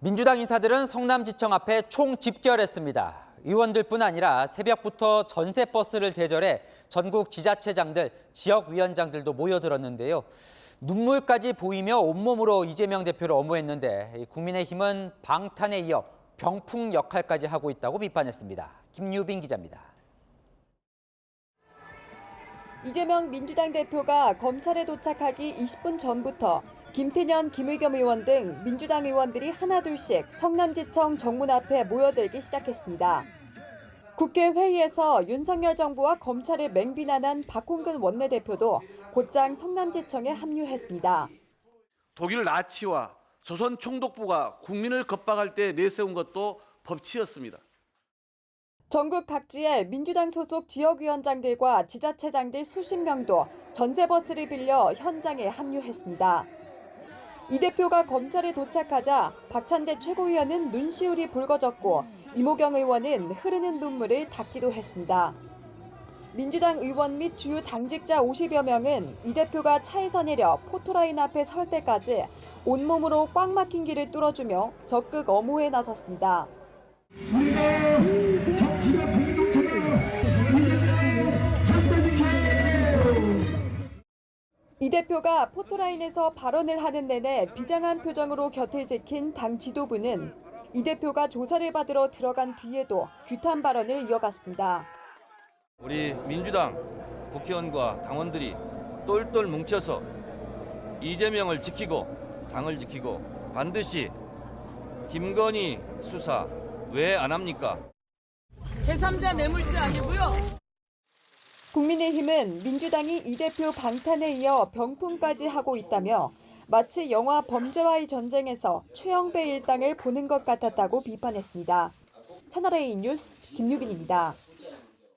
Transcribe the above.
민주당 인사들은 성남지청 앞에 총 집결했습니다. 의원들뿐 아니라 새벽부터 전세 버스를 대절해 전국 지자체장들, 지역위원장들도 모여들었는데요. 눈물까지 보이며 온몸으로 이재명 대표를 엄호했는데 이 국민의힘은 방탄에 이어 병풍 역할까지 하고 있다고 비판했습니다. 김유빈 기자입니다. 이재명 민주당 대표가 검찰에 도착하기 20분 전부터 김태년, 김의겸 의원 등 민주당 의원들이 하나둘씩 성남지청 정문 앞에 모여들기 시작했습니다. 국회 회의에서 윤석열 정부와 검찰을 맹비난한 박홍근 원내대표도 곧장 성남지청에 합류했습니다. 독일 나치와 조선 총독부가 국민을 겁박할 때 내세운 것도 법치였습니다. 전국 각지의 민주당 소속 지역위원장들과 지자체장들 수십 명도 전세버스를 빌려 현장에 합류했습니다. 이 대표가 검찰에 도착하자 박찬대 최고위원은 눈시울이 붉어졌고 이모경 의원은 흐르는 눈물을 닦기도 했습니다. 민주당 의원 및 주요 당직자 50여 명은 이 대표가 차에서 내려 포토라인 앞에 설 때까지 온몸으로 꽉 막힌 길을 뚫어주며 적극 엄호에 나섰습니다. 우리가 이 대표가 포토라인에서 발언을 하는 내내 비장한 표정으로 곁을 지킨 당 지도부는 이 대표가 조사를 받으러 들어간 뒤에도 규탄 발언을 이어갔습니다. 우리 민주당 국회의원과 당원들이 똘똘 뭉쳐서 이재명을 지키고 당을 지키고 반드시 김건희 수사 왜 안 합니까? 제3자 뇌물죄 아니고요. 국민의힘은 민주당이 이 대표 방탄에 이어 병풍까지 하고 있다며 마치 영화 범죄와의 전쟁에서 최영배 일당을 보는 것 같았다고 비판했습니다. 채널A 뉴스 김유빈입니다.